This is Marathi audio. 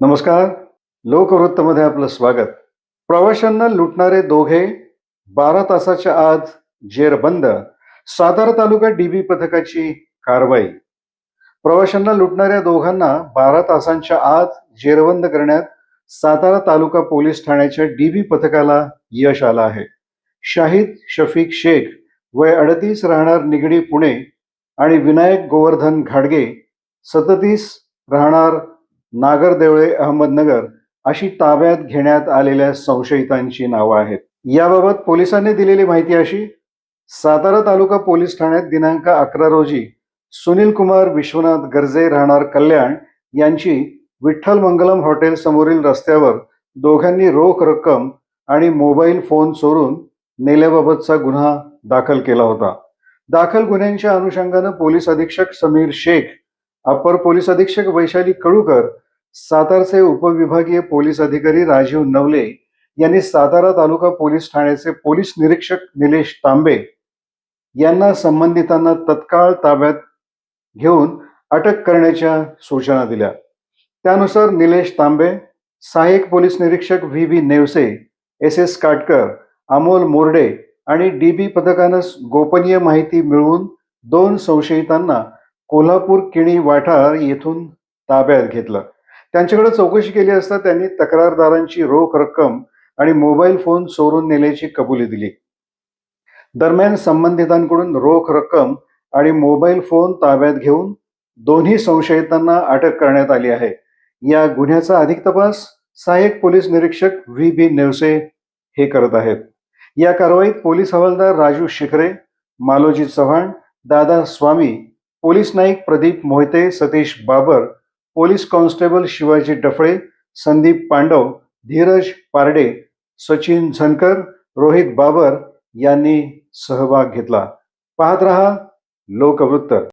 नमस्कार. लोकवृत्तमध्ये आपलं स्वागत. प्रवाशांना लुटणारे दोघे बारा तासाच्या आत जेरबंद सातारा तालुका डीबी पथकाची कारवाई. प्रवाशांना लुटणाऱ्या दोघांना बारा तासांच्या आत जेरबंद करण्यात सातारा तालुका पोलीस ठाण्याच्या डीबी पथकाला यश आलं आहे. शाहिद शफीक शेख वय अडतीस राहणार निगडी पुणे आणि विनायक गोवर्धन घाडगे सदतीस राहणार नागरदेवळे अहमदनगर अशी ताब्यात घेण्यात आलेल्या संशयितांची नावं आहेत. याबाबत पोलिसांनी दिलेली माहिती अशी सातारा तालुका पोलीस ठाण्यात दिनांक अकरा रोजी सुनील कुमार विश्वनाथ गर्जे राहणार कल्याण यांची विठ्ठल मंगलम हॉटेल समोरील रस्त्यावर दोघांनी रोख रक्कम आणि मोबाईल फोन चोरून नेल्याबाबतचा गुन्हा दाखल केला होता. दाखल गुन्ह्यांच्या अनुषंगानं पोलीस अधीक्षक समीर शेख अपर पोलीस अधीक्षक वैशाली कळूकर सातारचे उपविभागीय पोलीस अधिकारी राजीव नवले यांनी सातारा तालुका पोलीस ठाण्याचे पोलीस निरीक्षक निलेश तांबे यांना संबंधितांना तत्काळ ताब्यात घेऊन अटक करण्याच्या सूचना दिल्या. त्यानुसार निलेश तांबे सहाय्यक पोलीस निरीक्षक V V Newase S S Katkar Amol Morde आणि डी बी पथकानं गोपनीय माहिती मिळवून दोन संशयितांना कोल्हापूर किणी वाठार येथून ताब्यात घेतलं. त्यांच्याकडे चौकशी केली असता त्यांनी तक्रारदारांची रोख रक्कम आणि मोबाईल फोन चोरून नेल्याची कबुली दिली. दरम्यान संबंधितांकडून रोख रक्कम आणि मोबाईल फोन ताब्यात घेऊन दोन्ही संशयितांना अटक करण्यात आली आहे. या गुन्ह्याचा अधिक तपास सहाय्यक पोलीस निरीक्षक व्ही बी नेवसे हे करत आहेत. या कारवाईत पोलीस हवालदार Raju Shikhare Maloji Chavan Dada Swami police Naik Pradeep Mohite Satish Babar police constable Shivaji Daphale Sandeep Pandav Dheeraj Parde Sachin Zankar Rohit Babar यांनी सहभाग घेतला. पाहत रहा लोकवृत्त.